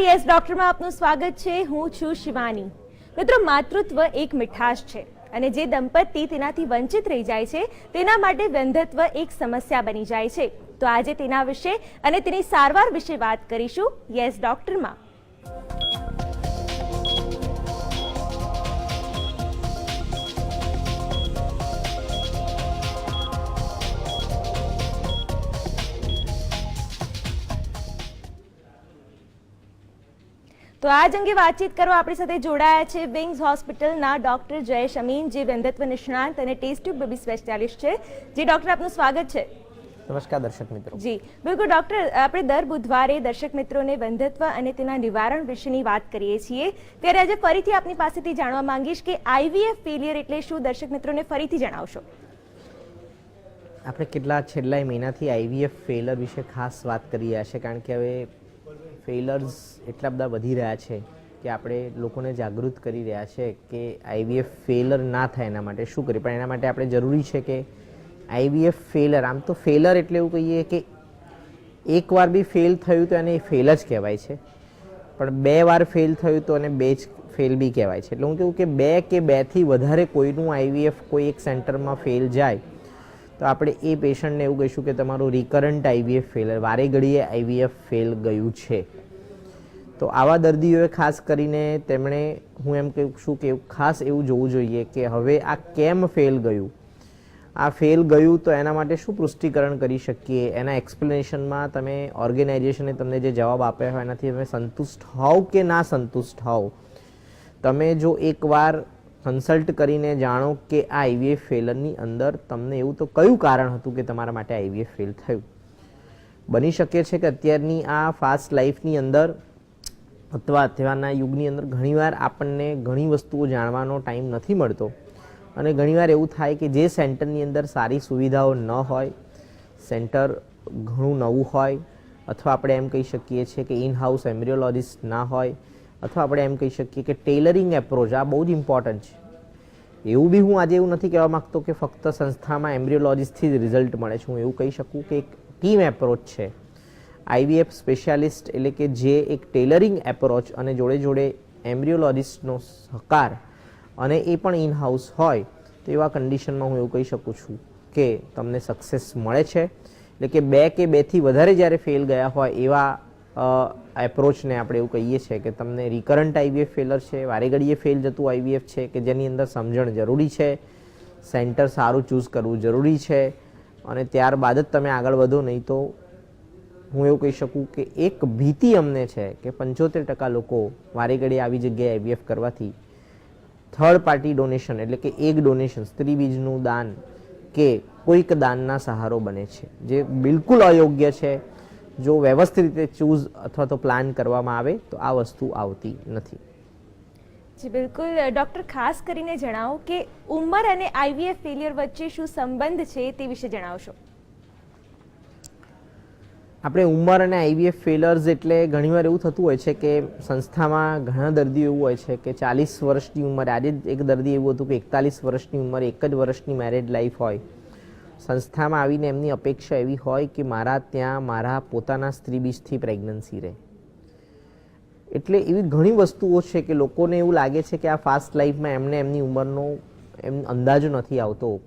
Yes ડોક્ટરમાં આપનું સ્વાગત છે. હું છું શિવાની. મિત્રો, માતૃત્વ એક મીઠાશ છે અને જે દંપતી તેનાથી વંચિત રહી જાય છે, તેના માટે વંધત્વ એક સમસ્યા બની જાય છે. તો આજે તેના વિશે અને તેની સારવાર વિશે વાત કરીશું. યસ ડોક્ટરમાં તો આજ અંગે વાતચીત કરવા આપણી સાથે જોડાયા છે વિંગ્સ હોસ્પિટલના ડોક્ટર જયેશ અમીન જે વંધત્વ નિષ્ણાંત અને ટેસ્ટ ટ્યુબ બેબી સ્પેશિયાલિસ્ટ છે. જે ડોક્ટર આપનું સ્વાગત છે. નમસ્કાર દર્શક મિત્રો. જી બિલકુલ ડોક્ટર આપણે દર બુધવારે દર્શક મિત્રોને વંધત્વ અને તેના નિવારણ વિશેની વાત કરીએ છીએ. ત્યારે આજે ફરીથી આપની પાસેથી જાણવા માંગીશ કે આઈવીએફ ફેલિયર એટલે શું? દર્શક મિત્રોને ફરીથી જણાવશો. આપણે કેટલા છેલ્લા મહિનાથી આઈવીએફ ફેલર વિશે ખાસ વાત કરી રહ્યા છે કારણ કે હવે ફેલર્સ એટલા બધા વધી રહ્યા છે કે આપણે લોકોને જાગૃત કરી રહ્યા છે કે આઈવીએફ ફેલર ના થાય એના માટે શું કરીએ? પણ એના માટે આપણે જરૂરી છે કે આઈવીએફ ફેલર આમ તો ફેલર એટલે એવું કહીએ કે એકવાર બી ફેલ થયું તો એને ફેલ જ કહેવાય છે. પણ બે વાર ફેલ થયું તો એને બે જ ફેલ બી કહેવાય છે. એટલે હું કહું કે બે કે બેથી વધારે કોઈનું આઈવીએફ કોઈ એક સેન્ટરમાં ફેલ જાય તો આપણે એ પેશન્ટને એવું કહીશું કે તમારું રિકરન્ટ આઈવીએફ ફેલર વારે ઘડીએ આઈવીએફ ફેલ ગયું છે. તો આવા દર્દીઓએ ખાસ કરીને તેમણે હું એમ કહું છું કે ખાસ એવું જોવું જોઈએ કે હવે આ કેમ ફેલ ગયું? આ ફેલ ગયું તો એના માટે શું પુષ્ટિકરણ કરી શકીએ? એના એક્સપ્લેનેશનમાં તમે ઓર્ગેનાઇઝેશને તમને જે જવાબ આપ્યા હોય એનાથી તમે સંતુષ્ટ હોવ કે ના સંતુષ્ટ હોવ? તમે જો એકવાર કન્સલ્ટ કરીને જાણો કે આ આઈવીએફ ફેલરની અંદર તમને એવું તો કયું કારણ હતું કે તમારા માટે આઈવીએફ ફેલ થયું? બની શકે છે કે અત્યારની આ ફાસ્ટ લાઈફની અંદર અથવા અત્યારના યુગની અંદર ઘણીવાર આપણને ઘણી વસ્તુઓ જાણવાનો ટાઈમ નથી મળતો અને ઘણીવાર એવું થાય કે જે સેન્ટરની અંદર સારી સુવિધાઓ ન હોય, સેન્ટર ઘણું નવું હોય, અથવા આપણે એમ કહી શકીએ છીએ કે ઇન હાઉસ એમ્બ્રિયોલોજિસ્ટ ના હોય અથવા આપણે એમ કહી શકીએ કે ટેલરિંગ એપ્રોચ આ બહુ જ ઇમ્પોર્ટન્ટ છે. એવું બી હું આજે એવું નથી કહેવા માગતો કે ફક્ત સંસ્થામાં એમ્બ્રિયોલોજિસ્ટથી જ રિઝલ્ટ મળે છે. હું એવું કહી શકું કે એક ટીમ એપ્રોચ છે. આઈવીએફ સ્પેશિયાલિસ્ટ એટલે કે જે એક ટેલરિંગ એપ્રોચ અને જોડે જોડે એમ્બ્રિયોલોજિસ્ટનો સહકાર અને એ પણ ઇન હાઉસ હોય, તો એવા કન્ડિશનમાં હું એવું કહી શકું છું કે તમને સક્સેસ મળે છે. એટલે કે બે કે બેથી વધારે જ્યારે ફેલ ગયા હોય એવા એપ્રોચને આપણે એવું કહીએ છીએ કે તમને રિકરન્ટ આઈવીએફ ફેલર છે વારે ઘડીએ ફેલ જતું આઈવીએફ છે, કે જેની અંદર સમજણ જરૂરી છે સેન્ટર સારું ચૂઝ કરવું જરૂરી છે, અને ત્યારબાદ જ તમે આગળ વધો, નહીં તો હું એવું કહી શકું કે એક ભીતિ અમને છે કે પંચોતેર ટકા લોકો વારે આવી જગ્યાએ આઈવીએફ કરવાથી થર્ડ પાર્ટી ડોનેશન એટલે કે એક ડોનેશન સ્ત્રી બીજનું દાન કે કોઈક દાનના સહારો બને છે, જે બિલકુલ અયોગ્ય છે જો વ્યવસ્થિત રીતે ચૂઝ અથવા તો પ્લાન કરવામાં આવે તો આ વસ્તુ આવતી નથી. જી બિલકુલ. ડોક્ટર ખાસ કરીને જણાવો કે ઉંમર અને આઈવીએફ ફેલિયર વચ્ચે શું સંબંધ છે તે વિશે જણાવશો. આપણે ઉંમર અને આઈવીએફ ફેલર્સ એટલે ઘણીવાર એવું થતું હોય છે કે સંસ્થામાં ઘણા દર્દીઓ એવું હોય છે કે ચાલીસ વર્ષની ઉંમરે આજે એક દર્દી એવું હતું કે એકતાલીસ વર્ષની ઉંમરે એક જ વર્ષની મેરેજ લાઈફ હોય. સંસ્થામાં આવીને એમની અપેક્ષા એવી હોય કે મારા ત્યાં મારા પોતાના સ્ત્રી બીજથી પ્રેગ્નન્સી રહે. એટલે એવી ઘણી વસ્તુઓ છે કે લોકોને એવું લાગે છે કે આ ફાસ્ટ લાઈફમાં એમને એમની ઉંમરનો એમ અંદાજો નથી આવતો.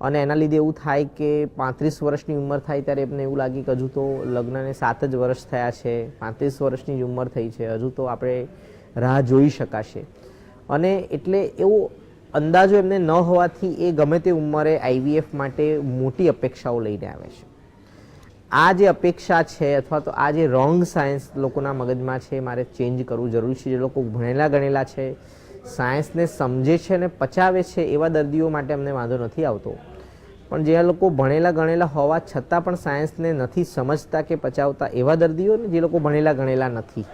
અને એના લીધે એવું થાય કે પાંત્રીસ વર્ષની ઉંમર થાય ત્યારે એમને એવું લાગે કે હજુ તો લગ્નને સાત જ વર્ષ થયા છે, પાંત્રીસ વર્ષની જ ઉંમર થઈ છે, હજુ તો આપણે રાહ જોઈ શકાશે. અને એટલે એવો અંદાજો એમને ન હોવાથી એ ગમે તે ઉંમરે આઈવીએફ માટે મોટી અપેક્ષાઓ લઈને આવે છે. આ જે અપેક્ષા છે અથવા તો આ જે રોંગ સાયન્સ લોકોના મગજમાં છે, મારે ચેન્જ કરવું જરૂરી છે, જે લોકો ભણેલા ગણેલા છે સાયન્સને સમજે છે અને પચાવે છે એવા દર્દીઓ માટે અમને વાંધો નથી આવતો. પણ જે લોકો ભણેલા ગણેલા હોવા છતાં પણ સાયન્સને નથી સમજતા કે પચાવતા એવા દર્દીઓ ને જે લોકો ભણેલા ગણેલા નથી.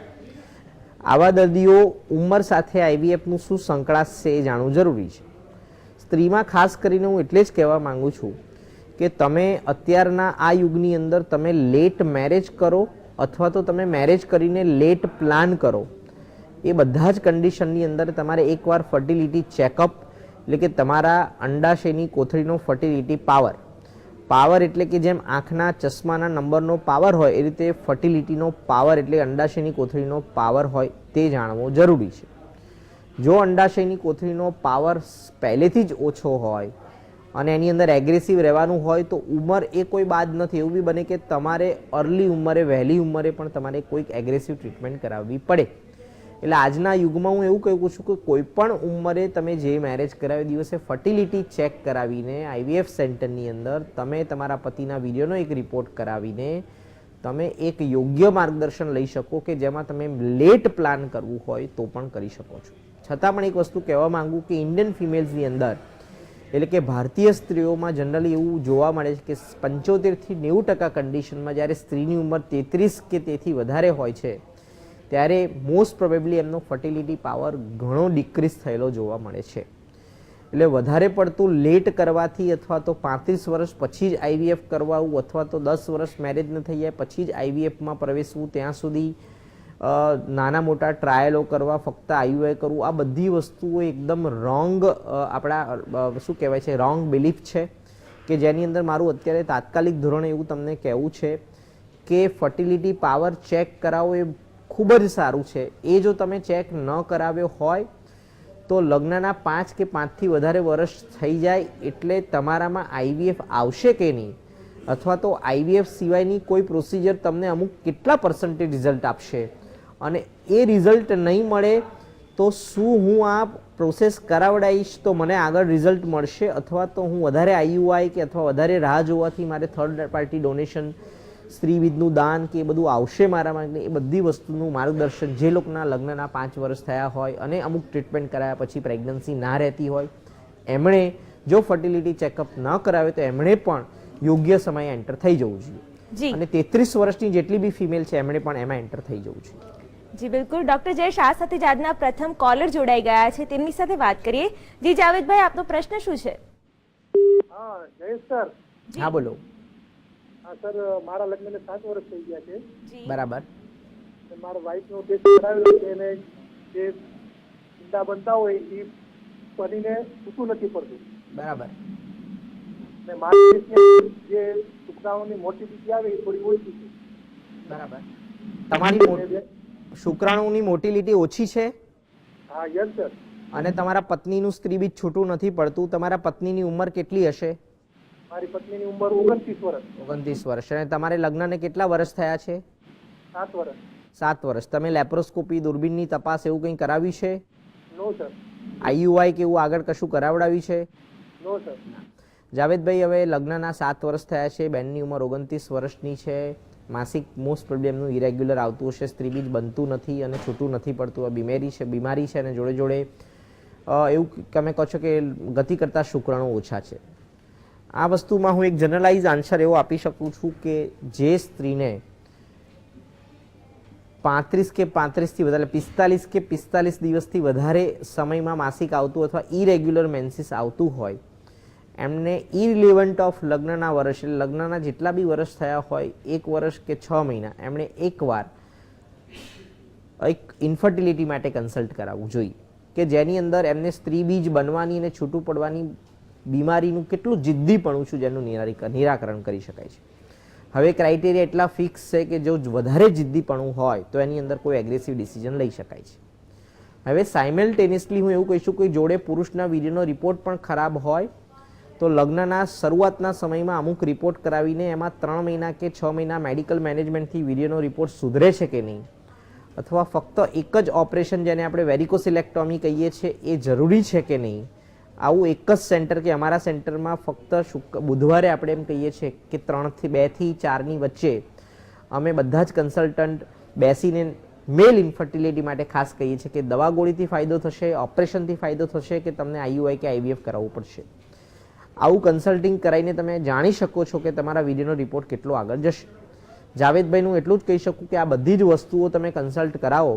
આવા દર્દીઓ ઉંમર સાથે આઈવીએફનું શું સંકળાશ એ જાણવું જરૂરી છે. સ્ત્રીમાં ખાસ કરીને હું એટલે જ કહેવા માગું છું કે તમે અત્યારના આ યુગની અંદર તમે લેટ મેરેજ કરો અથવા તો તમે મેરેજ કરીને લેટ પ્લાન કરો. એ બધા જ કન્ડિશનની અંદર તમારે એકવાર ફર્ટિલિટી ચેકઅપ એટલે કે તમારા અંડાશયની કોથળીનો ફર્ટિલિટી પાવર પાવર એટલે કે જેમ આંખના ચશ્માના નંબરનો પાવર હોય, એ રીતે ફર્ટિલિટીનો પાવર એટલે અંડાશયની કોથળીનો પાવર હોય તે જાણવો જરૂરી છે. જો અંડાશયની કોથળીનો પાવર પહેલેથી જ ઓછો હોય અને એની અંદર એગ્રેસિવ રહેવાનું હોય, તો ઉંમર એ કોઈ બાદ નથી. એવું બી બને કે તમારે અર્લી ઉંમરે, વહેલી ઉંમરે પણ તમારે કોઈક એગ્રેસિવ ટ્રીટમેન્ટ કરાવવી પડે. એટલે આજના યુગમાં હું એવું કહું છું કે કોઈ પણ ઉંમરે તમે જે મેરેજ કરાવે દિવસે ફર્ટિલિટી ચેક કરાવીને આઈવીએફ સેન્ટરની અંદર તમે તમારા પતિના વિડીયોનો એક રિપોર્ટ કરાવીને તમે એક યોગ્ય માર્ગદર્શન લઈ શકો કે જેમાં તમે લેટ પ્લાન કરવું હોય તો પણ કરી શકો છો. છતાં પણ એક વસ્તુ કહેવા માંગુ કે ઇન્ડિયન ફિમેલ્સની અંદર, એટલે કે ભારતીય સ્ત્રીઓમાં જનરલી એવું જોવા મળે છે કે પંચોતેરથી નેવું ટકા કન્ડિશનમાં જ્યારે સ્ત્રીની ઉંમર તેત્રીસ કે તેથી વધારે હોય છે ત્યારે મોસ્ટ પ્રોબેબલી એમનો ફર્ટિલિટી પાવર ઘણો ડિક્રીઝ થયેલો જોવા મળે છે. એટલે વધારે પડતું લેટ કરવાથી અથવા તો પાંત્રીસ વર્ષ પછી જ આઈવીએફ કરવાવું અથવા તો દસ વર્ષ મેરેજ ન થઈ જાય પછી જ આઈવીએફમાં પ્રવેશવું, ત્યાં સુધી નાના મોટા ટ્રાયલો કરવા, ફક્ત આઈયુઆઈ કરવું, આ બધી વસ્તુઓ એકદમ રોંગ આપણા શું કહેવાય છે રોંગ બિલીફ છે કે જેની અંદર મારું અત્યારે તાત્કાલિક ધોરણે એવું તમને કહેવું છે કે ફર્ટિલિટી પાવર ચેક કરાવો એ ખૂબ જ સારું છે. એ જો તમે ચેક ન કરાવ્યો હોય, તો લગ્નના પાંચ કે પાંચથી વધારે વર્ષ થઈ જાય એટલે તમારામાં આઈવીએફ આવશે કે નહીં? અથવા તો આઈવીએફ સિવાયની કોઈ પ્રોસિજર તમને અમુક કેટલા પર્સન્ટેજ રિઝલ્ટ આપશે? અને એ રિઝલ્ટ નહીં મળે, તો શું હું આ પ્રોસેસ કરાવડાવીશ તો મને આગળ રિઝલ્ટ મળશે, અથવા તો હું વધારે આઈયુઆઈ કે અથવા વધારે રાહ જોવાથી મારે થર્ડ પાર્ટી ડોનેશન સ્ત્રીવિધનું દાન કે એ બધું આવશે મારા માટે એ બધી વસ્તુનું માર્ગદર્શન જે લોકોના લગ્નના પાંચ વર્ષ થયા હોય અને અમુક ટ્રીટમેન્ટ કરાયા પછી પ્રેગ્નન્સી ના રહેતી હોય એમણે જો ફર્ટિલિટી ચેકઅપ ન કરાવે તો એમણે પણ યોગ્ય સમયે એન્ટર થઈ જવું જોઈએ. જી. અને તેત્રીસ વર્ષની જેટલી બી ફિમેલ છે એમણે પણ એમાં એન્ટર થઈ જવું જોઈએ. જી બિલકુલ. ડોક્ટર જયેશ આ સાથે જ આજના પ્રથમ કોલર જોડાઈ ગયા છે. તેમની સાથે વાત કરીએ. જી જાવેદભાઈ આપનો પ્રશ્ન શું છે? હા જયેશ સર. હા બોલો. હા સર મારા લગ્નને સાત વર્ષ થઈ ગયા છે. જી. બરાબર. મારા વાઈફનો ટેસ્ટ કરાવેલો છે અને જે ઈંડા બનતા હોય એ બનીને છૂટું નથી પડતું. બરાબર. ને મારી ટેસ્ટની જે શુક્રાણુની લીટી આવે એ થોડી ઓછી છે. બરાબર. તમારી શુક્રાણુની મોટિલિટી ઓછી છે? હા યસ સર. અને તમારા પત્નીનું સ્ત્રી બીજ છૂટું નથી પડતું? તમારા પત્નીની ઉંમર કેટલી હશે? મારી પત્નીની ઉંમર ઓગણત્રીસ વર્ષ. ઓગણત્રીસ વર્ષ. અને તમારે લગ્નને કેટલા વર્ષ થયા છે? સાત વર્ષ. સાત વર્ષ. તમે લેપ્રોસ્કોપી દૂરબીનની તપાસ એવું કંઈ કરાવી છે? નો સર. આઈયુઆઈ કે એવું આગળ કશું કરાવડાવ્યું છે? નો સર. જાવેદભાઈ હવે લગ્નના સાત વર્ષ થયા છે. બેનની ઉંમર ઓગણત્રીસ વર્ષની છે. માસિક મોસ્ટ પ્રોબ્લેમનું ઇરેગ્યુલર આવતું હશે. સ્ત્રી બીજ બનતું નથી અને છૂટું નથી પડતું. આ બીમારી છે બીમારી છે અને જોડે જોડે એવું તમે કહો છો કે ગતિ કરતા શુક્રાણુ ઓછા છે. આ વસ્તુમાં હું એક જનરલાઇઝ આન્સર એવો આપી શકું છું કે જે સ્ત્રીને પાંત્રીસ કે પાંત્રીસથી વધારે, પિસ્તાલીસ કે પિસ્તાલીસ દિવસથી વધારે સમયમાં માસિક આવતું અથવા ઇરેગ્યુલર મેન્સિસ આવતું હોય, એમને ઇરિલેવન્ટ ઓફ લગ્નના વર્ષ, એટલે લગ્નના જેટલા બી વર્ષ થયા હોય, એક વર્ષ કે છ મહિના, એમણે એકવાર એક ઇન્ફર્ટિલિટી માટે કન્સલ્ટ કરાવવું જોઈએ, કે જેની અંદર એમને સ્ત્રી બીજ બનવાની અને છૂટું પડવાની બીમારીનું કેટલું જિદ્દીપણું છું જેનું નિરાકરણ કરી શકાય છે. હવે ક્રાઇટેરિયા એટલા ફિક્સ છે કે જો વધારે જિદ્દીપણું હોય તો એની અંદર કોઈ એગ્રેસિવ ડિસિઝન લઈ શકાય છે. હવે સાયમલ્ટેનિયસલી હું એવું કહીશું કે જોડે પુરુષના વીર્યનો રિપોર્ટ પણ ખરાબ હોય, તો લગ્નના શરૂઆતના સમયમાં અમુક રિપોર્ટ કરાવીને એમાં ત્રણ મહિના કે છ મહિના મેડિકલ મેનેજમેન્ટથી વીર્યનો રિપોર્ટ સુધરે છે કે નહીં, અથવા ફક્ત એક જ ઓપરેશન જેને આપણે વેરિકોસિલેક્ટોમી કહીએ છીએ, એ જરૂરી છે કે નહીં? આવું એક જ સેન્ટર કે અમારા સેન્ટરમાં ફક્ત શુક, બુધવારે આપણે એમ કહીએ છીએ કે ત્રણથી બેથી ચારની વચ્ચે અમે બધા જ કન્સલ્ટન્ટ બેસીને મેલ ઇન્ફર્ટિલિટી માટે ખાસ કહીએ છીએ કે દવા ગોળીથી ફાયદો થશે ઓપરેશનથી ફાયદો થશે કે તમને આઈયુઆઈ કે આઈવીએફ કરાવવું પડશે. આવું કન્સલ્ટિંગ કરાવીને તમે જાણી શકો છો કે તમારા વીડિયોનો રિપોર્ટ કેટલો આગળ જશે. જાવેદભાઈનું એટલું જ કહી શકું કે આ બધી જ વસ્તુઓ તમે કન્સલ્ટ કરાવો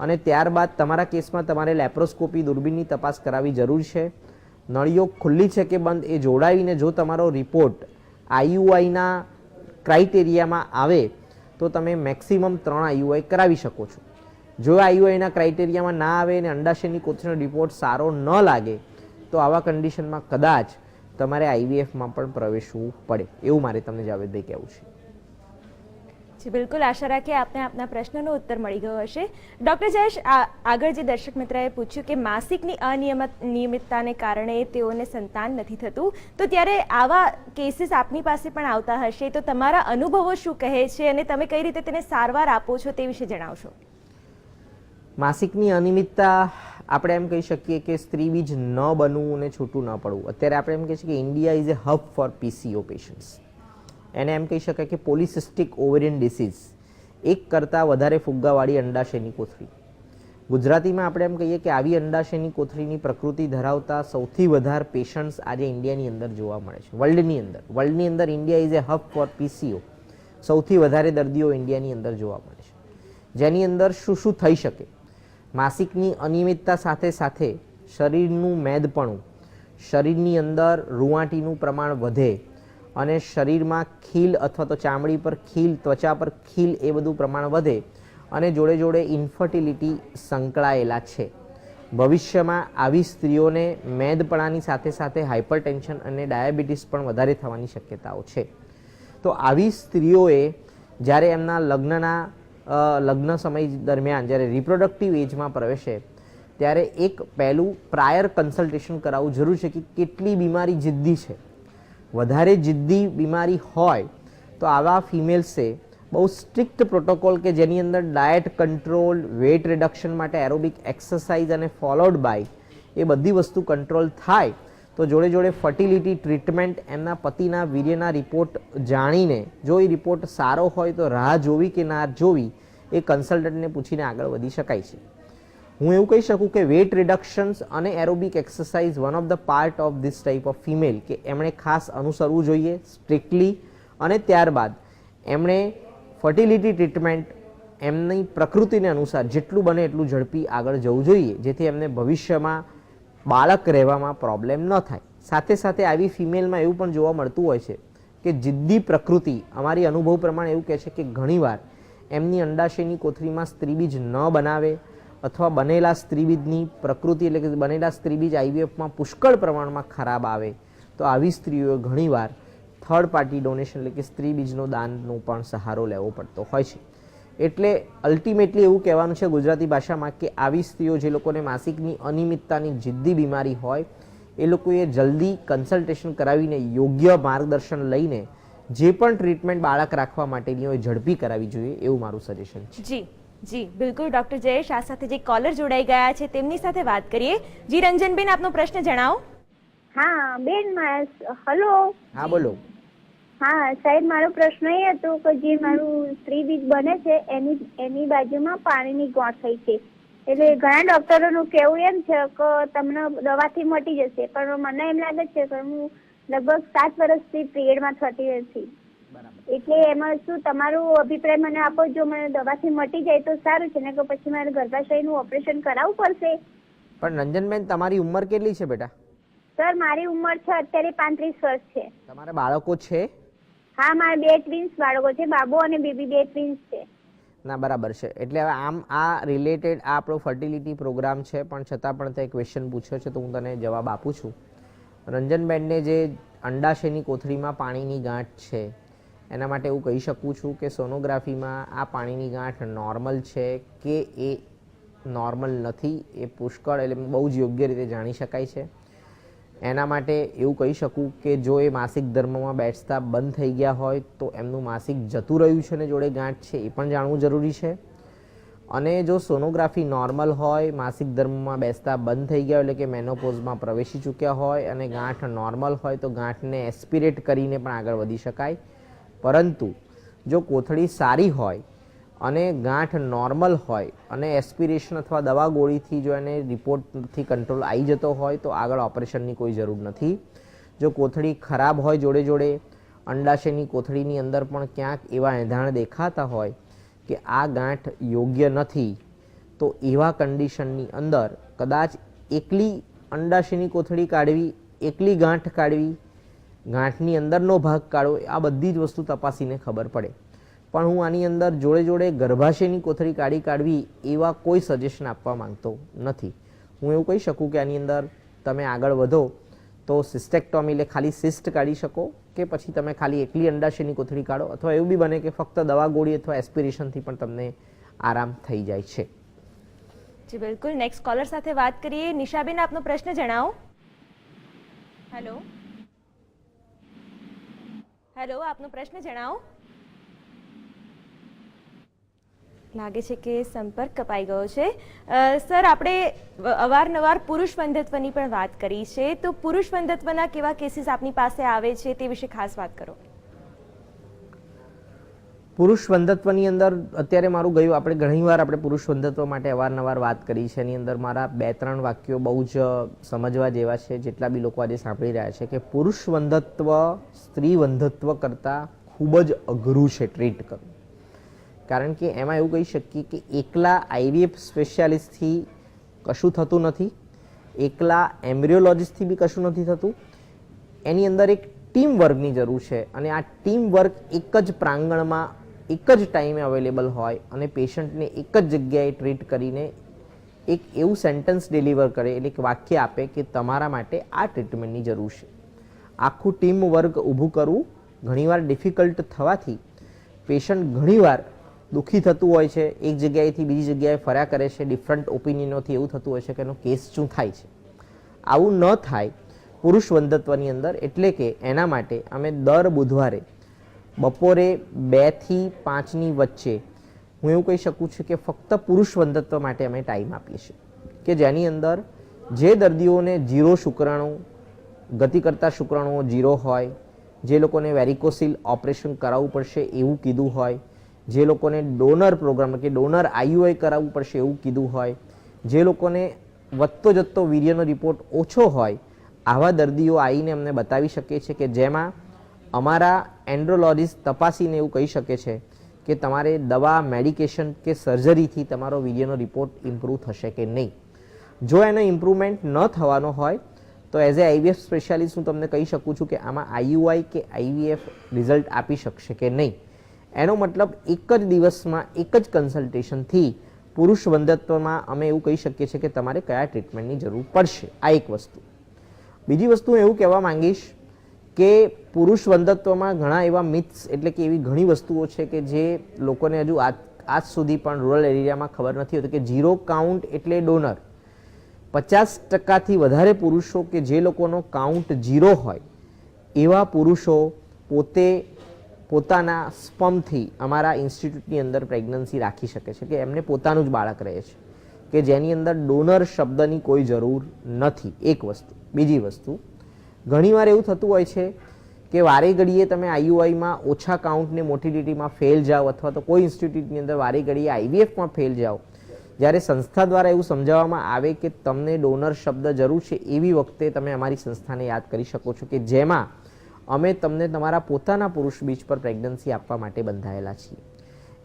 અને ત્યારબાદ તમારા કેસમાં તમારે લેપ્રોસ્કોપી દૂરબીનની તપાસ કરાવવી જરૂર છે. નળીઓ ખુલ્લી છે કે બંધ એ જોડાવીને જો તમારો રિપોર્ટ આઈયુઆઈના ક્રાઇટેરિયામાં આવે, તો તમે મેક્સિમમ ત્રણ આઈયુઆઈ કરાવી શકો છો. જો આઈયુઆઈના ક્રાઇટેરિયામાં ના આવે અને અંડાશયની કોથળીનો રિપોર્ટ સારો ન લાગે, તો આવા કન્ડિશનમાં કદાચ તમારે આઈવીએફમાં પણ પ્રવેશવું પડે. એવું મારે તમને જાવેદભાઈ કહેવું છે. જી, બિલકુલ. આશા રાખીએ આપને આપના પ્રશ્નનો ઉત્તર મળી ગયો હશે. ડૉક્ટર જયેશ આગળ જે દર્શક મિત્રએ પૂછ્યું કે માસિકની અનિયમિત, નિયમિતતાને કારણે તેઓને સંતાન નથી થતું, તો ત્યારે આવા કેસીસ આપની પાસે પણ આવતા હશે, તો તમારા અનુભવો શું કહે છે અને તમે કઈ રીતે તેને સારવાર આપો છો તે વિશે જણાવશો. માસિકની અનિયમિતતા, આપણે એમ કહી શકીએ કે સ્ત્રી બીજ ન બનવું અને છૂટું ન પડવું. અત્યારે આપણે એમ કહીએ છીએ કે India is a hub for PCO patients. એને એમ કહી શકાય કે પોલિસિસ્ટિક ઓવેરિયન ડિસીઝ. એક કરતાં વધારે ફુગ્ગાવાળી અંડાશયની કોથળી. ગુજરાતીમાં આપણે એમ કહીએ કે આવી અંડાશયની કોથળીની પ્રકૃતિ ધરાવતા સૌથી વધારે પેશન્ટ્સ આજે ઇન્ડિયાની અંદર જોવા મળે છે. વર્લ્ડની અંદર. વર્લ્ડની અંદર India is a hub for PCO સૌથી વધારે દર્દીઓ ઇન્ડિયાની અંદર જોવા મળે છે. જેની અંદર શું શું થઈ શકે? માસિકની અનિયમિતતા સાથે સાથે શરીરનું મેદપણું, શરીરની અંદર રૂંવાટીનું પ્રમાણ વધે અને શરીરમાં ખીલ અથવા તો ચામડી પર ખીલ, ત્વચા પર ખીલ એ બધું પ્રમાણ વધે અને જોડે જોડે ઇન્ફર્ટિલિટી સંકળાયેલા છે. ભવિષ્યમાં આવી સ્ત્રીઓને મેદપણાની સાથે સાથે હાઇપરટેન્શન અને ડાયાબિટીસ પણ વધારે થવાની શક્યતાઓ છે. તો આવી સ્ત્રીઓએ જ્યારે એમના લગ્નના લગ્ન સમય દરમિયાન જ્યારે રિપ્રોડક્ટિવ એજમાં પ્રવેશે, ત્યારે એક પહેલું પ્રાયર કન્સલ્ટેશન કરાવવું જરૂર છે કે કેટલી બીમારી જિદ્દી છે. વધારે જિદ્દી બીમારી હોય, તો આવા ફિમેલ્સે બહુ સ્ટ્રિક્ટ પ્રોટોકોલ કે જેની અંદર ડાયટ કંટ્રોલ વેટ રિડક્શન માટે એરોબિક એક્સરસાઇઝ અને ફોલોડ બાય એ બધી વસ્તુ કંટ્રોલ થાય, તો જોડે જોડે ફર્ટિલિટી ટ્રીટમેન્ટ એમના પતિના વીર્યના રિપોર્ટ જાણીને, જો એ રિપોર્ટ સારો હોય તો રાહ જોવી કે ના જોવી, એ કન્સલ્ટન્ટને પૂછીને આગળ વધી શકાય છે. હું એવું કહી શકું કે વેટ રિડક્શન્સ અને aerobic exercise one of the part of this type of female કે એમણે ખાસ અનુસરવું જોઈએ સ્ટ્રિક્ટલી અને ત્યારબાદ એમણે ફર્ટિલિટી ટ્રીટમેન્ટ એમની પ્રકૃતિને અનુસાર જેટલું બને એટલું ઝડપી આગળ જવું જોઈએ, જેથી એમને ભવિષ્યમાં બાળક રહેવામાં પ્રોબ્લેમ ન થાય. સાથે સાથે આવી ફિમેલમાં એવું પણ જોવા મળતું હોય છે કે જિદ્દી પ્રકૃતિ, અમારી અનુભવ પ્રમાણે એવું કહે છે કે ઘણીવાર એમની અંડાશયની કોથળીમાં સ્ત્રીબીજ ન બનાવે અથવા બનેલા સ્ત્રીબીજની પ્રકૃતિ એટલે કે બનેલા સ્ત્રીબીજ આઈવીએફમાં પુષ્કળ પ્રમાણમાં ખરાબ આવે, તો આવી સ્ત્રીઓએ ઘણીવાર થર્ડ પાર્ટી ડોનેશન એટલે કે સ્ત્રીબીજનો દાનનો પણ સહારો લેવો પડતો હોય છે. એટલે અલ્ટિમેટલી એવું કહેવાનું છે ગુજરાતી ભાષામાં કે આવી સ્ત્રીઓ જે લોકોને માસિકની અનિયમિતતાની જિદ્દી બીમારી હોય, એ લોકોએ જલ્દી કન્સલ્ટેશન કરાવીને યોગ્ય માર્ગદર્શન લઈને જે પણ ટ્રીટમેન્ટ બાળક રાખવા માટેની હોય ઝડપી કરાવી જોઈએ એવું મારું સજેશન છે. જી. જી બિલકુલ ડૉક્ટર જયેશ આ સાથે જે કોલર જોડાઈ ગયા છે તેમની સાથે વાત કરીએ. જી રંજનબેન આપનો પ્રશ્ન જણાવો. હા બેન મારા હલો. હા બોલો. હા સાહેબ મારો પ્રશ્ન એ હતો કે જે મારું સ્ત્રી બીજ બને છે એની એની બાજુમાં પાણીની ગોઠ થઈ છે. એટલે ઘણા ડોક્ટરોનું કહેવું એમ છે કે તમને દવાથી મટી જશે પણ મને એમ લાગે છે કે હું લગભગ સાત વર્ષથી પીરિયડમાં થતી નથી. એટલે એમાં શું તમારો અભિપ્રાય મને આપો જો મને દવાથી મટી જાય તો સારું છે ને કે પછી મારે ગર્ભાશયનું ઓપરેશન કરાવવું પડશે. પણ રંજનબેન તમારી ઉંમર કેટલી છે બેટા? સર મારી ઉંમર છે અત્યારે પાંત્રીસ વર્ષ છે. તમારા બાળકો છે? હા મારા બે ટ્વિન્સ બાળકો છે બાબુ અને બેબી બે ટ્વિન્સ છે. ના બરાબર છે. એટલે હવે આમ આ રિલેટેડ આ આપણો ફર્ટિલિટી પ્રોગ્રામ છે પણ છતાં પણ તે ક્વેશ્ચન પૂછ્યો છે તો હું તને જવાબ આપું છું. રંજનબેનને જે અંડાશયની કોથળીમાં પાણીની ગાંઠ છે એના માટે એવું કહી શકું છું કે સોનોગ્રાફીમાં આ પાણીની ગાંઠ નોર્મલ છે કે એ નોર્મલ નથી, એ પુષ્કળ એટલે બહુ જ યોગ્ય રીતે જાણી શકાય છે. એના માટે એવું કહી શકું કે જો એ માસિક ધર્મમાં બેસતા બંધ થઈ ગયા હોય, તો એમનું માસિક જતું રહ્યું છે ને જોડે ગાંઠ છે, એ પણ જાણવું જરૂરી છે. અને જો સોનોગ્રાફી નોર્મલ હોય, માસિક ધર્મમાં બેસતા બંધ થઈ ગયા એટલે કે મેનોપોઝમાં પ્રવેશી ચૂક્યા હોય અને ગાંઠ નોર્મલ હોય, તો ગાંઠને એસ્પિરેટ કરીને પણ આગળ વધી શકાય. પરંતુ જો કોથળી સારી હોય અને ગાંઠ નોર્મલ હોય અને એસ્પિરેશન અથવા દવા ગોળીથી જો એને રિપોર્ટથી કંટ્રોલ આવી જતો હોય, તો આગળ ઓપરેશનની કોઈ જરૂર નથી. જો કોથળી ખરાબ હોય જોડે જોડે, અંડાશયની કોથળીની અંદર પણ ક્યાંક એવા એંધાણ દેખાતા હોય કે આ ગાંઠ યોગ્ય નથી, તો એવા કન્ડિશનની અંદર કદાચ એકલી અંડાશયની કોથળી કાઢવી, એકલી ગાંઠ કાઢવી ગાંઠની અંદરનો ભાગ કાઢો આ બધી જ વસ્તુ તપાસીને ખબર પડે. પણ હું આની અંદર જોડે જોડે ગર્ભાશયની કોથળી કાઢી કાઢવી એવા કોઈ સજેશન આપવા માંગતો નથી. હું એવું કહી શકું કે આની અંદર તમે આગળ વધો તો સિસ્ટેક્ટોમી એટલે ખાલી સિસ્ટ કાઢી શકો કે પછી તમે ખાલી એકલી અંડાશયની કોથળી કાઢો અથવા એવું બી બને કે ફક્ત દવા ગોળી અથવા એસ્પિરેશનથી પણ તમને આરામ થઈ જાય છે. જી, બિલકુલ. નેક્સ્ટ કોલર સાથે વાત કરીએ. નિશાબેન, આપનો પ્રશ્ન જણાવો. હેલો હેલો, આપનો પ્રશ્ન જણાવો. લાગે છે કે સંપર્ક કપાઈ ગયો છે. સર, આપણે અવારનવાર પુરુષ વંધત્વની પણ વાત કરી છે. તો પુરુષ વંધત્વના કેવા કેસીસ આપની પાસે આવે છે તે વિશે ખાસ વાત કરો. પુરુષ વંધત્વની અંદર અત્યારે મારું ગયું, આપણે ઘણીવાર આપણે પુરુષ વંધત્વ માટે અવારનવાર વાત કરી છે. એની અંદર મારા બે ત્રણ વાક્યો બહુ જ સમજવા જેવા છે, જેટલા બી લોકો આજે સાંભળી રહ્યા છે કે પુરુષ વંધત્વ સ્ત્રી વંધત્વ કરતાં ખૂબ જ અઘરું છે ટ્રીટ કરવું. કારણ કે એમાં એવું કહી શકીએ કે એકલા આઈવીએફ સ્પેશિયાલિસ્ટથી કશું થતું નથી, એકલા એમ્બ્રિયોલોજિસ્ટથી બી કશું નથી થતું. એની અંદર એક ટીમ વર્કની જરૂર છે અને આ ટીમ વર્ક એક જ પ્રાંગણમાં એક જ ટાઈમે અવેલેબલ હોય અને પેશન્ટને એક જ જગ્યાએ ટ્રીટ કરીને એક એવું સેન્ટન્સ ડિલિવર કરે એટલે કે વાક્ય આપે કે તમારા માટે આ ટ્રીટમેન્ટની જરૂર છે. આખું ટીમ વર્ક ઊભું કરવું ઘણીવાર ડિફિકલ્ટ થવાથી પેશન્ટ ઘણીવાર દુઃખી થતું હોય છે, એક જગ્યાએથી બીજી જગ્યાએ ફર્યા કરે છે ડિફરન્ટ ઓપિનિયનોથી એવું થતું હોય છે કે એનો કેસ શું થાય છે. આવું ન થાય પુરુષ વંદત્વની અંદર એટલે કે એના માટે અમે દર બુધવારે બપોરે બેથી પાંચની વચ્ચે હું એવું કહી શકું છું કે ફક્ત પુરુષ વંદત્વ માટે અમે ટાઈમ આપીએ છીએ. કે જેની અંદર જે દર્દીઓને જીરો શુક્રાણુ ગતિ કરતા શુક્રાણુઓ જીરો હોય, જે લોકોને વેરિકોસિલ ઓપરેશન કરાવવું પડશે એવું કીધું હોય, જે લોકોને ડોનર પ્રોગ્રામ કે ડોનર આઈયુઆઈ કરાવવું પડશે એવું કીધું હોય, જે લોકોને વધતો જતો વીર્યનો રિપોર્ટ ઓછો હોય, આવા દર્દીઓ આવીને અમને બતાવી શકે છે કે જેમાં અમારા એન્ડ્રોલોજિસ્ટ તપાસીને એવું કહી શકે છે કે તમારે દવા, મેડિકેશન કે સર્જરીથી તમારો વીર્યનો રિપોર્ટ ઇમ્પ્રૂવ થશે કે નહીં. જો એનો ઇમ્પ્રુવમેન્ટ ન થવાનો હોય, તો એઝ એ આઈવીએફ સ્પેશિયાલિસ્ટ હું તમને કહી શકું છું કે આમાં આઈયુઆઈ કે આઈવીએફ રિઝલ્ટ આપી શકશે કે નહીં. એનો મતલબ એક જ દિવસમાં એક જ કન્સલ્ટેશનથી પુરુષ વંદત્વમાં અમે એવું કહી શકીએ છીએ કે તમારે કયા ટ્રીટમેન્ટની જરૂર પડશે. આ એક વસ્તુ. બીજી વસ્તુ હું એવું કહેવા માંગીશ કે પુરુષ વંદત્વમાં ઘણા એવા મિથ્સ એટલે કે એવી ઘણી વસ્તુઓ છે કે જે લોકોને હજુ આજ સુધી પણ રૂરલ એરિયામાં ખબર નથી હોતી કે ઝીરો કાઉન્ટ એટલે ડોનર પચાસ ટકાથી વધારે પુરુષો કે જે લોકોનો કાઉન્ટ ઝીરો હોય, એવા પુરુષો પોતે પોતાના સ્પમથી અમારા ઇન્સ્ટિટ્યૂટની અંદર પ્રેગ્નન્સી રાખી શકે છે, કે એમને પોતાનું જ બાળક રહે છે, કે જેની અંદર ડોનર શબ્દની કોઈ જરૂર નથી. એક વસ્તુ. બીજી વસ્તુ. ઘણીવાર એવું થતું હોય છે કે વારે ઘડીએ તમે આઈયુઆઈમાં ઓછા કાઉન્ટને મોટિલિટીમાં ફેલ જાઓ અથવા તો કોઈ ઇન્સ્ટિટ્યૂટની અંદર વારે ઘડીએ આઈવીએફમાં ફેલ જાઓ. જ્યારે સંસ્થા દ્વારા એવું સમજાવવામાં આવે કે તમને ડોનર શબ્દ જરૂર છે એવી વખતે તમે અમારી સંસ્થાને યાદ કરી શકો છો કે જેમાં અમે તમને તમારા પોતાના પુરુષ બીજ પર પ્રેગ્નન્સી આપવા માટે બંધાયેલા છીએ.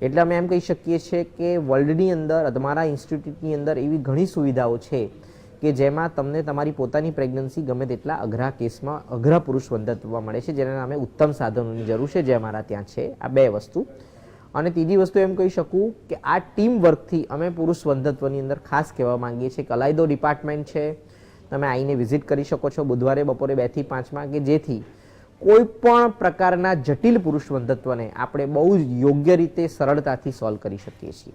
એટલે અમે એમ કહી શકીએ છીએ કે વર્લ્ડની અંદર અમારા ઇન્સ્ટિટ્યૂટની અંદર એવી ઘણી સુવિધાઓ છે કે જેમાં તમને તમારી પોતાની પ્રેગ્નન્સી ગમે તેટલા અઘરા કેસમાં અઘરા પુરુષ વંદત્વમાં મળે છે, જેના નામે ઉત્તમ સાધનોની જરૂર છે, જે અમારા ત્યાં છે, આ બે વસ્તુ. અને ત્રીજી વસ્તુ એમ કહી શકું કે આ ટીમ વર્કથી અમે પુરુષ વંધત્વની અંદર ખાસ કહેવા માંગીએ છીએ કલાયદો ડિપાર્ટમેન્ટ છે. તમે આવીને વિઝિટ કરી શકો છો બુધવારે, બપોરે બેથી પાંચમાં, કે જેથી કોઈ પણ પ્રકારના જટિલ પુરુષ વંધત્વને આપણે બહુ જ યોગ્ય રીતે સરળતાથી સોલ્વ કરી શકીએ છીએ.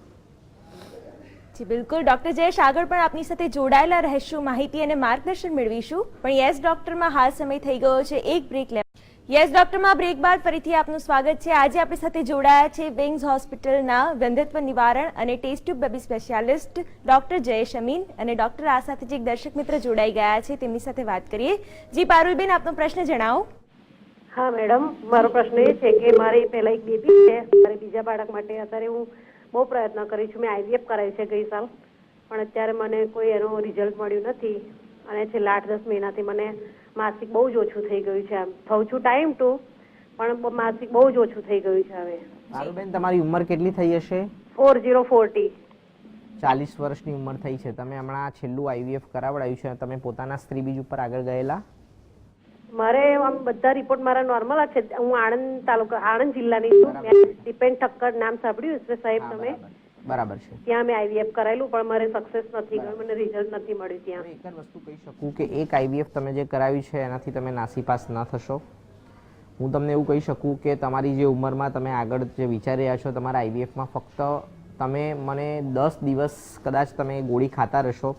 જી, બિલકુલ. ડોક્ટર જયેશ, આગળ પણ આપની સાથે જોડાયેલા રહેશું. માહિતી અને માર્ગદર્શન મેળવીશું. પણ યસ, ડોક્ટરમાં હાલ સમય થઈ ગયો છે. એક બ્રેક લે યસ, ડોક્ટરમાં બ્રેક બાદ ફરીથી આપનું સ્વાગત છે. આજે આપણી સાથે જોડાયા છે વિંગ્સ હોસ્પિટલના વંધત્વ નિવારણ અને test tube baby specialist doctor Jayesh Amin અને ડોક્ટર આ સાથે જે એક દર્શક મિત્ર જોડાઈ ગયા છે. તેમની સાથે વાત કરીએ. જી, પારુલબેન, આપનો પ્રશ્ન જણાવો. હા, મેડમ. મારો પ્રશ્ન એ છે કે મારે પહેલા એક બેબી છે. મારે બીજા બાળક માટે અત્યારે હું બહુ પ્રયત્ન કરી છું મેં આઈવીએફ કરાવી છે ગઈ સાલ. પણ અત્યારે મને કોઈ એનો રિઝલ્ટ મળ્યું નથી. અને છેલ્લા આઠ દસ મહિનાથી મને માસિક બહુ જ ઓછું થઈ ગયું છે. થઉં છું ટાઈમ ટુ પણ માસિક બહુ જ ઓછું થઈ ગયું છે હવે. પારુબેન તમારી ઉંમર કેટલી થઈ હશે? ફોર ઝીરો ફોર્ટી ચાલીસ વર્ષની ઉંમર થઈ છે. તમે હમણાં છેલ્લું આઈવીએફ કરાવડાયું છે તમે પોતાના સ્ત્રી બીજ ઉપર આગળ ગયેલા? મારે આમ બધા રિપોર્ટ મારા નોર્મલ જ છે. હું આણંદ તાલુકા આણંદ જિલ્લાની છું. મેં ડિપેન્ડ ઠક્કર નામ સાંભળ્યું છે સાહેબ તમે? બરાબર. છે. ત્યાં મેં આઈવીએફ કરાયેલું પણ મારે સક્સેસ નથી ગયું મને રિઝલ્ટ નથી મળ્યું ત્યાં. એક જ વસ્તુ કહી શકું કે એક આઈવીએફ તમે જે કરાવી છે એનાથી તમે નાસીપાસ ન થશો. હું તમને એવું કહી શકું કે તમારી જે ઉંમરમાં તમે આગળ જે વિચારી રહ્યા છો તમારા આઈવીએફમાં ફક્ત તમે મને દસ દિવસ કદાચ તમે ગોળી ખાતા રહેશો.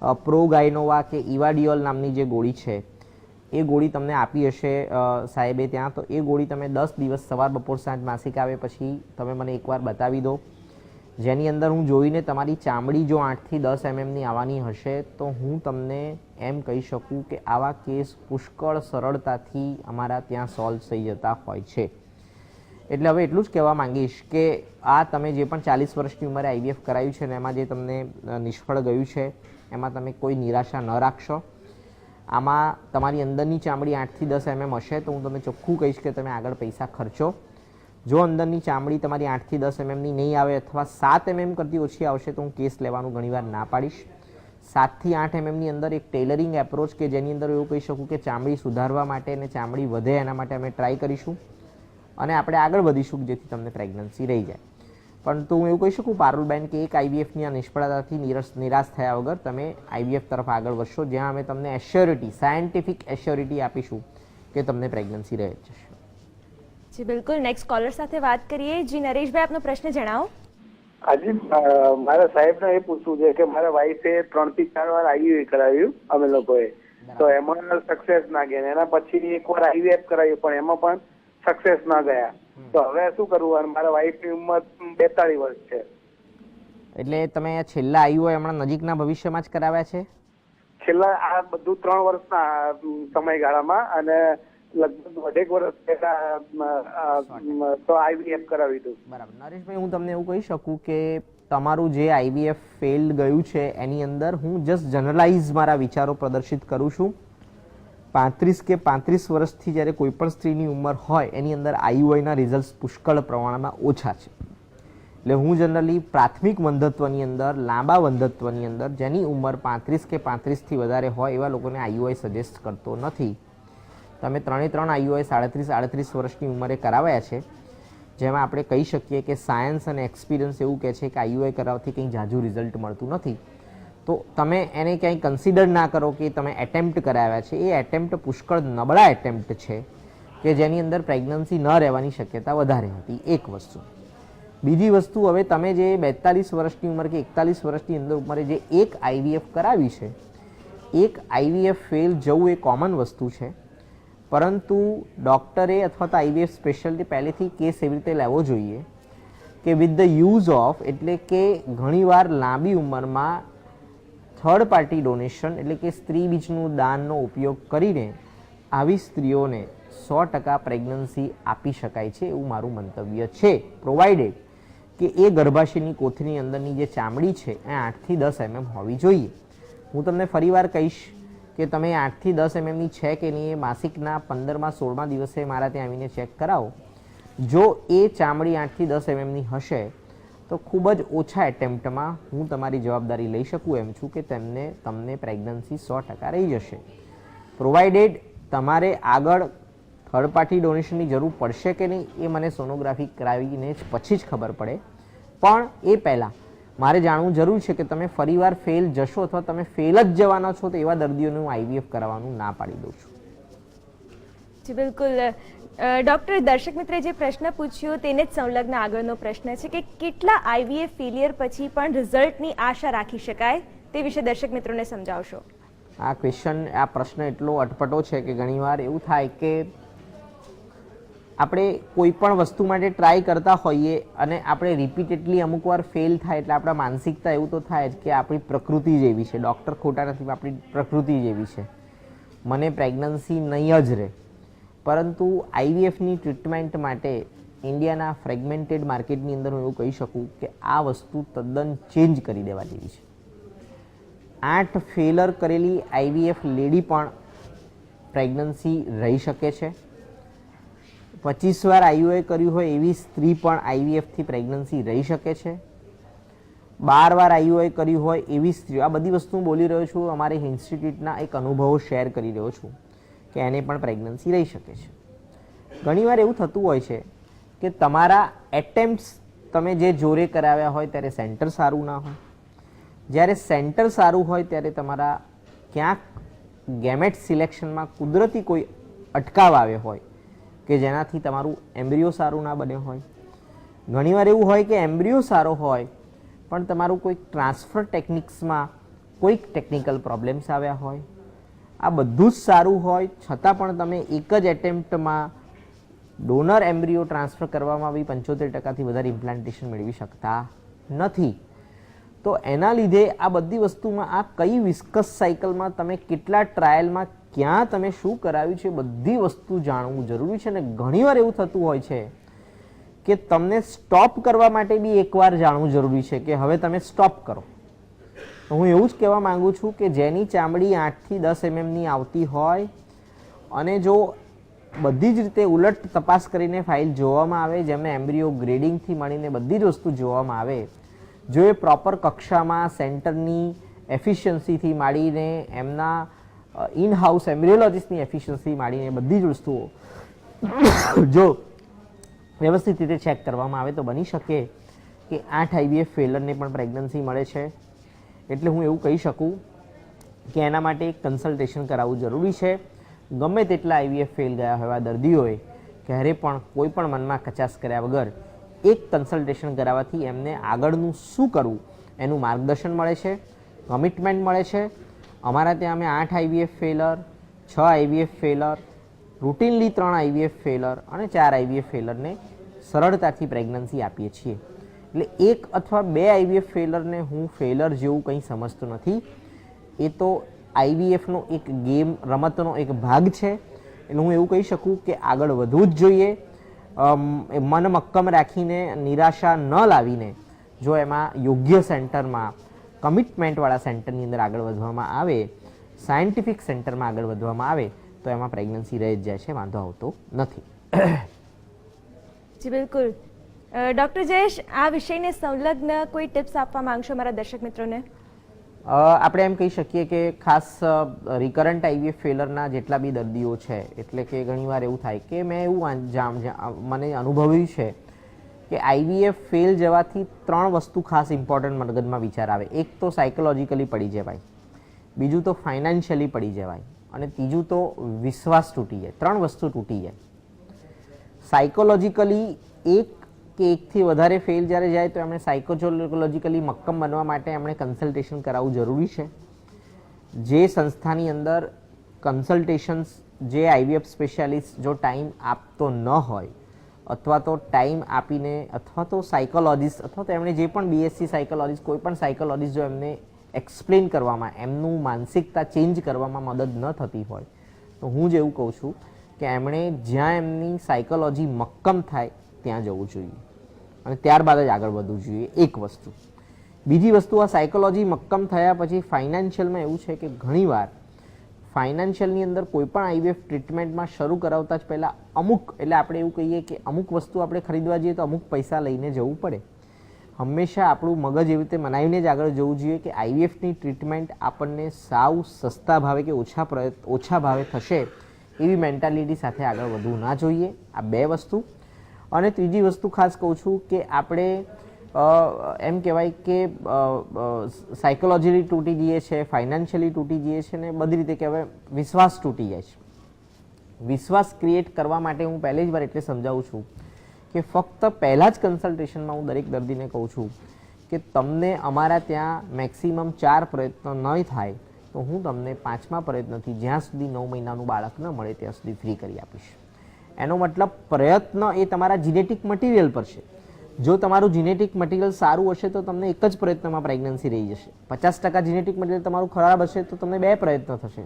પ્રો પ્રોગાઇનોવા કે ઇવાડિયોલ નામની જે ગોળી છે એ ગોળી તમને આપી હશે સાહેબે ત્યાં. તો એ ગોળી તમે દસ દિવસ સવાર બપોર સાંજ માસિક આવે પછી તમે મને એકવાર બતાવી દો. જેની અંદર હું જોઈને તમારી ચામડી જો આઠથી દસ એમએમની આવવાની હશે, તો હું તમને એમ કહી શકું કે આવા કેસ પુષ્કળ સરળતાથી અમારા ત્યાં સોલ્વ થઈ જતા હોય છે. એટલે હવે એટલું જ કહેવા માંગીશ કે આ તમે જે પણ ચાલીસ વર્ષની ઉંમરે આઈવીએફ કરાવ્યું છે ને, એમાં જે તમને નિષ્ફળ ગયું છે, એમાં તમે કોઈ નિરાશા ન રાખશો. આમાં તમારી અંદરની ચામડી આઠથી દસ એમએમ હશે તો હું તમને ચોખ્ખું કહીશ કે તમે આગળ પૈસા ખર્ચો. જો અંદરની ચામડી તમારી આઠથી દસ એમએમની નહીં આવે અથવા સાત એમએમ કરતી ઓછી આવશે તો હું કેસ લેવાનું ઘણીવાર ના પાડીશ. સાતથી આઠ એમએમની અંદર એક ટેલરિંગ એપ્રોચ કે જેની અંદર એવું કહી શકું કે ચામડી સુધારવા માટે અને ચામડી વધે એના માટે અમે ટ્રાય કરીશું. અને આપણે આગળ વધીશું જેથી તમને પ્રેગ્નન્સી રહી જાય. પરંતુ હું એવું કહી શકું પારુલબેન કે એક આઈવીએફની આ નિષ્ફળતાથી નિરાશ થયા વગર તમે આઈવીએફ તરફ આગળ વધશો જ્યાં અમે તમને એશ્યોરિટી સાયન્ટિફિક એશ્યોરિટી આપીશું કે તમને પ્રેગ્નન્સી રહે જ જશે. જી બિલકુલ. નેક્સ્ટ કોલર સાથે વાત કરીએ. જી નરેશભાઈ આપનો પ્રશ્ન જણાવો. હાજી મારા સાહેબને એ પૂછવું છે કે મારા વાઈફે ત્રણથી ચાર વાર આઈયુએ કરાવ્યું અમે લોકોએ. તો એમાં સક્સેસ ના ગયા એના પછી એક વાર આઈવીએફ કરાવ્યું પણ એમાં પણ સક્સેસ ના ગયા. તો હવે શું કરવું? અને મારા વાઈફની ઉંમર બેતાળીસ વર્ષ છે. એટલે તમે છેલ્લા આવ્યું હોય હમણાં નજીકના ભવિષ્યમાં જ કરાવ્યા છે? છેલ્લા આ બધું ત્રણ વર્ષના સમયગાળામાં અને લગભગ અઢેક વર્ષ પહેલા તો આઈવીએફ કરાવી દઉં બરાબર. નરેશભાઈ હું તમને એવું કહી શકું કે તમારું જે આઈવીએફ ફેલ ગયું છે એની અંદર હું જસ્ટ જનરલાઇઝ મારા વિચારો પ્રદર્શિત કરું છું. પાંત્રીસ કે પાંત્રીસ વર્ષથી જ્યારે કોઈ પણ સ્ત્રીની ઉંમર હોય, એની અંદર આઈયુઆઈના રિઝલ્ટ પુષ્કળ પ્રમાણમાં ઓછા છે. એટલે હું જનરલી પ્રાથમિક વંધત્વની અંદર, લાંબા વંધત્વની અંદર, જેની ઉંમર પાંત્રીસ કે પાંત્રીસથી વધારે હોય, એવા લોકોને આઈયુઆઈ સજેસ્ટ કરતો નથી. તમે ત્રણે ત્રણ આઈયુઆઈ સાડત્રીસ, આડત્રીસ વર્ષની ઉંમરે કરાવ્યા છે, જેમાં આપણે કહી શકીએ કે સાયન્સ અને એક્સપિરિયન્સ એવું કહે છે કે આઈયુઆઈ કરાવવાથી કંઈ જાજુ રિઝલ્ટ મળતું નથી. તો તમે એને ક્યાંય કન્સિડર ના કરો કે તમે એટેમ્પ્ટ કરાવ્યા છે. એ એટેમ્પ્ટ પુષ્કળ નબળા એટેમ્પ્ટ છે કે જેની અંદર પ્રેગ્નન્સી ન રહેવાની શક્યતા વધારે હતી. એક વસ્તુ. બીજી વસ્તુ, હવે તમે જે બેતાલીસ વર્ષની ઉંમર કે એકતાલીસ વર્ષની અંદર ઉંમરે જે એક આઈવીએફ કરાવી છે, એક આઈવીએફ ફેલ જવું એ કોમન વસ્તુ છે. પરંતુ ડૉક્ટરે અથવા તો આઈવીએફ સ્પેશિયલિટી પહેલેથી કેસ એવી રીતે લેવો જોઈએ કે વિથ ધ યુઝ ઓફ એટલે કે ઘણીવાર લાંબી ઉંમરમાં થર્ડ પાર્ટી ડોનેશન એટલે કે સ્ત્રી બીજનું દાનનો ઉપયોગ કરીને આવી સ્ત્રીઓને સો ટકા પ્રેગ્નન્સી આપી શકાય છે એવું મારું મંતવ્ય છે. પ્રોવાઇડેડ કે એ ગર્ભાશયની કોથળીની અંદરની જે ચામડી છે એ આઠથી દસ એમએમ હોવી જોઈએ. હું તમને ફરીવાર કહીશ કે તમે આઠથી દસ એમએમની છે કે નહીં એ માસિકના પંદરમાં, સોળમા દિવસે મારા ત્યાં આવીને ચેક કરાવો. જો એ ચામડી આઠથી દસ એમએમની હશે તો ખૂબ જ ઓછા એટેમ્પ્ટમાં હું તમારી જવાબદારી લઈ શકું એમ છું કે તેમને, તમને પ્રેગ્નન્સી સો ટકા રહી જશે. પ્રોવાઇડેડ તમારે આગળ થર્ડ પાર્ટી ડોનેશનની જરૂર પડશે કે નહીં, એ મને સોનોગ્રાફી કરાવીને જ પછી જ ખબર પડે. પણ એ પહેલાં, મારે જાણવું જરૂર છે કે તમે ફરીવાર ફેલ જશો અથવા તમે ફેલ જ જવાના છો તો એવા દર્દીઓને હું આઈવીએફ કરાવવાનું ના પાડી દઉં છું. બિલકુલ. ડૉક્ટર દર્શક મિત્રે જે પ્રશ્ન પૂછ્યો તેને જ સંલગ્ન આગળનો પ્રશ્ન છે કે કેટલા આઈવીએફ ફેલિયર પછી પણ રિઝલ્ટની આશા રાખી શકાય તે વિશે દર્શક મિત્રોને સમજાવશો. આ ક્વેશ્ચન આ પ્રશ્ન એટલો અટપટો છે કે ઘણીવાર એવું થાય કે આપણે કોઈ પણ વસ્તુ માટે ટ્રાય કરતા હોઈએ અને આપણે રિપીટેડલી અમુક વાર ફેલ થાય એટલે આપણા માનસિકતા એવું તો થાય જ કે આપણી પ્રકૃતિ જેવી છે. ડૉક્ટર ખોટા નથી આપણી પ્રકૃતિ જેવી છે. મને પ્રેગ્નન્સી નહીં જ રહે. પરંતુ આઈવીએફની ટ્રીટમેન્ટ માટે ઇન્ડિયાના ફ્રેગમેન્ટેડ માર્કેટની અંદર હું એવું કહી શકું કે આ વસ્તુ તદ્દન ચેન્જ કરી દેવા જેવી છે. આઠ ફેલર કરેલી આઈવીએફ લેડી પણ પ્રેગ્નન્સી રહી શકે છે. પચીસ વાર આઈયુઆઈ કર્યું હોય એવી સ્ત્રી પણ આઈવીએફથી પ્રેગ્નન્સી રહી શકે છે. બાર વાર આઈયુઆઈ કર્યું હોય એવી સ્ત્રીઓ, આ બધી વસ્તુ હું બોલી રહ્યો છું, અમારી ઇન્સ્ટિટ્યૂટના એક અનુભવો શેર કરી રહ્યો છું. કે એને પણ પ્રેગ્નન્સી રહી શકે છે. ઘણીવાર એવું થતું હોય છે કે તમારા એટેમ્પ્ટ્સ તમે જે જોરે કરાવ્યા હોય ત્યારે સેન્ટર સારું ના હોય. જ્યારે સેન્ટર સારું હોય ત્યારે તમારા ક્યાંક ગેમેટ સિલેક્શનમાં કુદરતી કોઈ અટકાવ આવ્યો હોય કે જેનાથી તમારું એમ્બ્રિયો સારું ના બને હોય. ઘણીવાર એવું હોય કે એમ્બ્રિયો સારો હોય, પણ તમારું કોઈક ટ્રાન્સફર ટેકનિક્સમાં કોઈક ટેકનિકલ પ્રોબ્લેમ્સ આવ્યા હોય. આ બધું જ સારું હોય, છતાં પણ તમે એક જ એટેમ્પ્ટમાં ડોનર એમ્બ્રિયો ટ્રાન્સફર કરવામાં બી પંચોતેર ટકાથી વધારે ઇમ્પ્લાન્ટેશન મેળવી શકતા નથી. તો એના લીધે આ બધી વસ્તુમાં આ કઈ વિસ્કસ સાયકલમાં તમે કેટલા ટ્રાયલમાં ક્યાં તમે શું કરાવ્યું છે બધી વસ્તુ જાણવું જરૂરી છે અને ઘણીવાર એવું થતું હોય છે કે તમને સ્ટોપ કરવા માટે બી એકવાર જાણવું જરૂરી છે કે હવે તમે સ્ટોપ કરો. હું એવું જ કહેવા માંગુ છું કે જેની ચામડી આઠથી દસ એમએમની આવતી હોય અને જો બધી જ રીતે ઉલટ તપાસ કરીને ફાઇલ જોવામાં આવે, જેમને એમ્બ્રિયો ગ્રેડિંગથી મળીને બધી જ વસ્તુ જોવામાં આવે, જો એ પ્રોપર કક્ષામાં, સેન્ટરની એફિશિયન્સીથી માંડીને એમના ઇન હાઉસ એમ્બ્રિયોલોજીસ્ટની એફિશિયન્સી માંડીને બધી જ વસ્તુઓ જો વ્યવસ્થિત રીતે ચેક કરવામાં આવે તો બની શકે કે આઠ આઈબીએફ ફેલરને પણ પ્રેગ્નન્સી મળે છે. એટલે હું એવું કહી શકું કે એના માટે કન્સલ્ટેશન કરાવવું જરૂરી છે. ગમે તેટલા આઈવીએફ ફેલ ગયા હોય દર્દીઓએ ક્યારે પણ, કોઈ પણ મનમાં કચાશ કર્યા વગર એક કન્સલ્ટેશન કરાવવાથી એમને આગળનું શું કરવું એનું માર્ગદર્શન મળે છે કમિટમેન્ટ મળે છે. અમારા ત્યાં અમે આઠ આઈવીએફ ફેલર છ આઈવીએફ ફેલર રૂટીનલી ત્રણ આઈવીએફ ફેલર અને ચાર આઈવીએફ ફેલરને સરળતાથી પ્રેગ્નન્સી આપીએ છીએ. એટલે એક અથવા બે આઈવીએફ ફેલરને હું ફેલર જેવું કંઈ સમજતો નથી. એ તો આઈવીએફનો એક ગેમ રમતનો એક ભાગ છે. એટલે હું એવું કહી શકું કે આગળ વધવું જ જોઈએ. મન મક્કમ રાખીને, નિરાશા ન લાવીને જો એમાં યોગ્ય સેન્ટરમાં કમિટમેન્ટવાળા સેન્ટરની અંદર આગળ વધવામાં આવે સાયન્ટિફિક સેન્ટરમાં આગળ વધવામાં આવે, તો એમાં પ્રેગ્નન્સી રહી જ જાય છે, વાંધો આવતો નથી. જી, બિલકુલ. ડૉક્ટર જયેશ, આ વિષયને સંલગ્ન કોઈ ટિપ્સ આપવા માંગશો મારા દર્શક મિત્રોને? આપણે એમ કહી શકીએ કે ખાસ રિકરન્ટ આઈવીએફ ફેલરના જેટલા બી દર્દીઓ છે, એટલે કે ઘણીવાર એવું થાય કે મેં એવું જામ મને અનુભવ્યું છે કે આઈવીએફ ફેલ જવાથી ત્રણ વસ્તુ ખાસ ઇમ્પોર્ટન્ટ મગજમાં વિચાર આવે. એક તો સાયકોલોજીકલી પડી જવાય. બીજું તો ફાઇનાન્શિયલી પડી જવાય. અને ત્રીજું તો વિશ્વાસ તૂટી જાય. ત્રણ વસ્તુ તૂટી જાય. સાયકોલોજીકલી એક કે એકથી વધારે ફેલ જ્યારે જાય તો એમણે સાયકોલોજીકલી મક્કમ બનવા માટે એમણે કન્સલ્ટેશન કરાવવું જરૂરી છે. જે સંસ્થાની અંદર કન્સલ્ટેશન્સ જે આઈવીએફ સ્પેશિયાલિસ્ટ જો ટાઈમ આપતો ન હોય, અથવા તો ટાઈમ આપીને, અથવા તો સાયકોલોજીસ્ટ અથવા તો એમણે જે પણ બીએસસી સાયકોલોજીસ્ટ કોઈ પણ સાયકોલોજીસ્ટ જો એમને એક્સપ્લેન કરવામાં, એમનું માનસિકતા ચેન્જ કરવામાં મદદ ન થતી હોય, તો હું જ એવું કહું છું કે એમણે જ્યાં એમની સાયકોલોજી મક્કમ થાય, ત્યાં જવું જોઈએ. અને ત્યારબાદ જ આગળ વધવું જોઈએ એક વસ્તુ. બીજી વસ્તુ, આ સાયકોલોજી મક્કમ થયા પછી ફાઇનાન્શિયલમાં એવું છે કે ઘણીવાર ફાઇનાન્શિયલની અંદર કોઈ પણ આઈવીએફ ટ્રીટમેન્ટમાં શરૂ કરાવતા જ પહેલાં અમુક, એટલે આપણે એવું કહીએ કે અમુક વસ્તુ આપણે ખરીદવા જઈએ તો અમુક પૈસા લઈને જવું પડે. હંમેશા આપણું મગજ એવી રીતે મનાવીને જ આગળ જવું જોઈએ કે આઈવીએફની ટ્રીટમેન્ટ આપણને સાવ સસ્તા ભાવે કે ઓછા ઓછા ભાવે થશે એવી મેન્ટાલિટી સાથે આગળ વધવું ના જોઈએ. આ બે વસ્તુ. અને ત્રીજી વસ્તુ ખાસ કહું છું કે આપણે એમ કહેવાય કે સાયકોલોજીલી તૂટી જઈએ છે ફાઇનાન્શિયલી તૂટી જઈએ છે ને બધી રીતે કહેવાય વિશ્વાસ તૂટી જાય છે. વિશ્વાસ ક્રિએટ કરવા માટે હું પહેલી જ વાર એટલે સમજાવું છું કે ફક્ત પહેલાં જ કન્સલ્ટેશનમાં હું દરેક દર્દીને કહું છું કે તમને અમારા ત્યાં મેક્સિમમ ચાર પ્રયત્નો નહીં થાય તો હું તમને પાંચમા પ્રયત્નથી જ્યાં સુધી નવ મહિનાનું બાળક ન મળે ત્યાં સુધી ફ્રી કરી આપીશ. એનો મતલબ પ્રયત્ન એ તમારા જીનેટિક મટીરિયલ પર છે. જો તમારું જીનેટિક મટીરિયલ સારું હશે તો તમને એક જ પ્રયત્નમાં પ્રેગ્નન્સી રહી જશે. પચાસ ટકા જીનેટિક મટીરિયલ તમારું ખરાબ હશે તો તમને બે પ્રયત્ન થશે.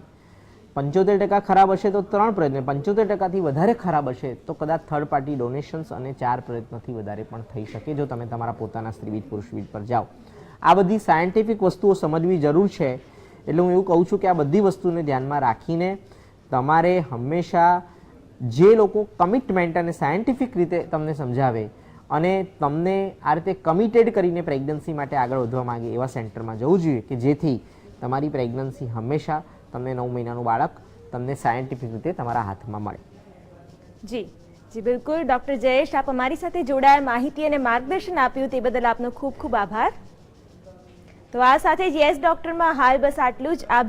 પંચોતેર ટકા ખરાબ હશે તો ત્રણ પ્રયત્ન. પંચોતેર ટકાથી વધારે ખરાબ હશે તો કદાચ થર્ડ પાર્ટી ડોનેશન્સ અને ચાર પ્રયત્નથી વધારે પણ થઈ શકે જો તમે તમારા પોતાના સ્ત્રીવિધ પુરુષવિધ પર જાઓ. આ બધી સાયન્ટિફિક વસ્તુઓ સમજવી જરૂર છે. એટલે હું એવું કહું છું કે આ બધી વસ્તુને ધ્યાનમાં રાખીને તમારે હંમેશા જે લોકો કમિટમેન્ટ અને સાયન્ટિફિક રીતે તમને સમજાવે અને તમને આ રીતે કમિટેડ કરીને પ્રેગ્નન્સી માટે આગળ વધવા માંગે એવા સેન્ટરમાં જવું જોઈએ કે જેથી તમારી પ્રેગ્નન્સી હંમેશા તમને નવ મહિનાનું બાળક તમને સાયન્ટિફિક રીતે તમારા હાથમાં મળે. જી જી બિલકુલ. ડૉક્ટર જયેશ, આપ અમારી સાથે જોડાયા, માહિતી અને માર્ગદર્શન આપ્યું તે બદલ આપનો ખૂબ ખૂબ આભાર. તો આ સાથે યસ ડૉક્ટરમાં હાલ બસ આટલું જ. આપ